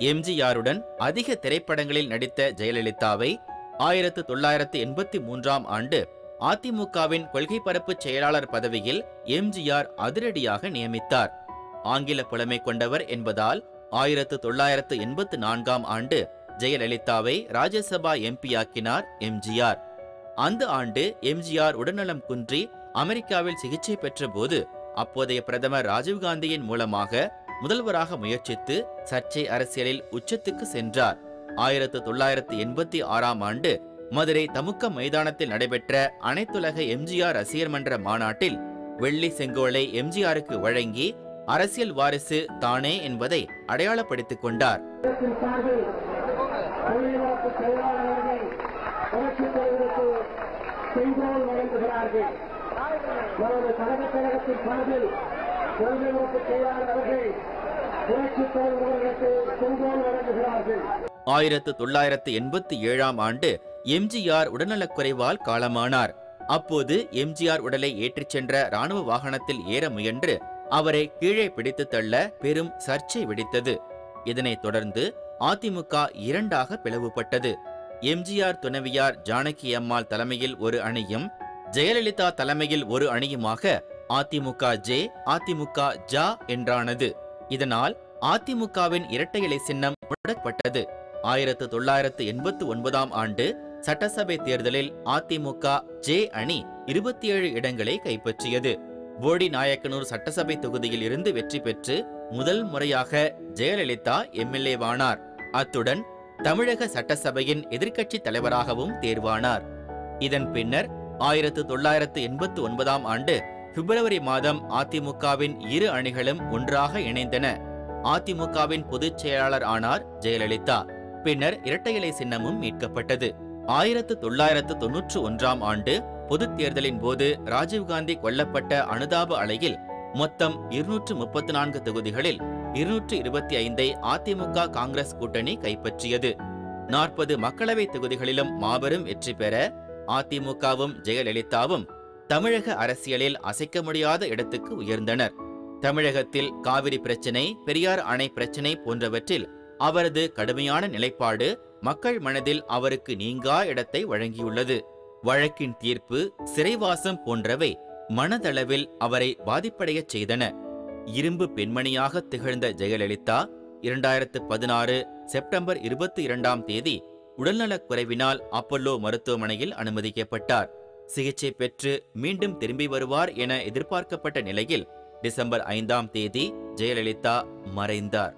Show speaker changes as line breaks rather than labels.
எம்ஜிஆருடன் அதிக திரைப்படங்களில் நடித்த ஜெயலலிதாவை ஆயிரத்து தொள்ளாயிரத்து எண்பத்தி மூன்றாம் ஆண்டு அதிமுகவின் கொள்கை பரப்பு செயலாளர் பதவியில் எம்ஜிஆர் அதிரடியாக நியமித்தார். ஆங்கில புலமை கொண்டவர் என்பதால் ஆயிரத்து தொள்ளாயிரத்து எண்பத்து நான்காம் ஆண்டு ஜெயலலிதாவை ராஜ்யசபா எம்பியாக்கினார் எம்ஜிஆர். அந்த ஆண்டு எம்ஜிஆர் உடல்நலம் குன்றி அமெரிக்காவில் சிகிச்சை பெற்றபோது அப்போதைய பிரதமர் ராஜீவ்காந்தியின் மூலமாக முதல்வராக முயற்சித்து சர்ச்சை அரசியலில் உச்சத்துக்கு சென்றார். ஆயிரத்து தொள்ளாயிரத்து எண்பத்தி ஆறாம் ஆண்டு மதுரை தமுக்க மைதானத்தில் நடைபெற்ற அனைத்துலக எம்ஜிஆர் ரசிகர் மன்ற மாநாட்டில் வெள்ளி செங்கோலை எம்ஜிஆருக்கு வழங்கி அரசியல் வாரிசு தானே என்பதை அடையாளப்படுத்திக் கொண்டார்.
வழங்குகிறார்கள் நமது சார்பில் செங்கோல் வழங்குகிறார்கள்
ஆயிரத்து தொள்ளாயிரத்து எண்பத்தி ஏழாம் ஆண்டு எம்ஜிஆர் உடல்நலக்குறைவால் காலமானார். அப்போது எம்ஜிஆர் உடலை ஏற்றிச் சென்ற ராணுவ வாகனத்தில் ஏற முயன்று அவரை கீழே பிடித்து தள்ள பெரும் சர்ச்சை வெடித்தது. இதனைத் தொடர்ந்து அதிமுக இரண்டாக பிளவுபட்டது. எம்ஜிஆர் துணைவியார் ஜானகி அம்மாள் தலைமையில் ஒரு அணியும் ஜெயலலிதா தலைமையில் ஒரு அணியுமாக அதிமுக ஜே அதிமுக ஜா என்றானது. இதனால் அதிமுகவின் இரட்டை இலை சின்னம் முடக்கப்பட்டது. ஆயிரத்து தொள்ளாயிரத்து எண்பத்து ஒன்பதாம் ஆண்டு சட்டசபை தேர்தலில் அதிமுக ஜே அணி இருபத்தி ஏழு இடங்களை கைப்பற்றியது. போடி நாயக்கனூர் சட்டசபை தொகுதியில் இருந்து வெற்றி பெற்று முதல் முறையாக ஜெயலலிதா எம்எல்ஏவானார். அத்துடன் தமிழக சட்டசபையின் எதிர்க்கட்சி தலைவராகவும் தேர்வானார். இதன் பின்னர் ஆயிரத்து தொள்ளாயிரத்து எண்பத்து ஒன்பதாம் ஆண்டு பிப்ரவரி மாதம் அதிமுகவின் இரு அணிகளும் ஒன்றாக இணைந்தன. அதிமுகவின் பொதுச் செயலாளர் ஆனார் ஜெயலலிதா. பின்னர் இரட்டை இலை சின்னமும் மீட்கப்பட்டது. ஆயிரத்து தொள்ளாயிரத்து தொன்னூற்று ஒன்றாம் ஆண்டு பொதுத் தேர்தலின் போது ராஜீவ்காந்தி கொல்லப்பட்ட அனுதாப அலையில் மொத்தம் இருநூற்று முப்பத்து நான்கு தொகுதிகளில் இருநூற்று இருபத்தி ஐந்தை அதிமுக காங்கிரஸ் கூட்டணி கைப்பற்றியது. நாற்பது மக்களவை தொகுதிகளிலும் மாபெரும் வெற்றி பெற அதிமுகவும் ஜெயலலிதாவும் தமிழக அரசியலில் அசைக்க முடியாத இடத்துக்கு உயர்ந்தனர். தமிழகத்தில் காவிரி பிரச்சினை பெரியார் அணை பிரச்சினை போன்றவற்றில் அவரது கடுமையான நிலைப்பாடு மக்கள் மனதில் அவருக்கு நீங்கா இடத்தை வழங்கியுள்ளது. வழக்கின் தீர்ப்பு சிறைவாசம் போன்றவை மனதளவில் அவரை பாதிப்படையச் செய்தன. இரும்பு பெண்மணியாக திகழ்ந்த ஜெயலலிதா இரண்டாயிரத்து பதினாறு செப்டம்பர் இருபத்தி இரண்டாம் தேதி உடல்நலக் குறைவினால் அப்பல்லோ மருத்துவமனையில் அனுமதிக்கப்பட்டார். சிகிச்சை பெற்று மீண்டும் திரும்பி வருவார் என எதிர்பார்க்கப்பட்ட நிலையில் டிசம்பர் ஐந்தாம் தேதி ஜெயலலிதா மறைந்தார்.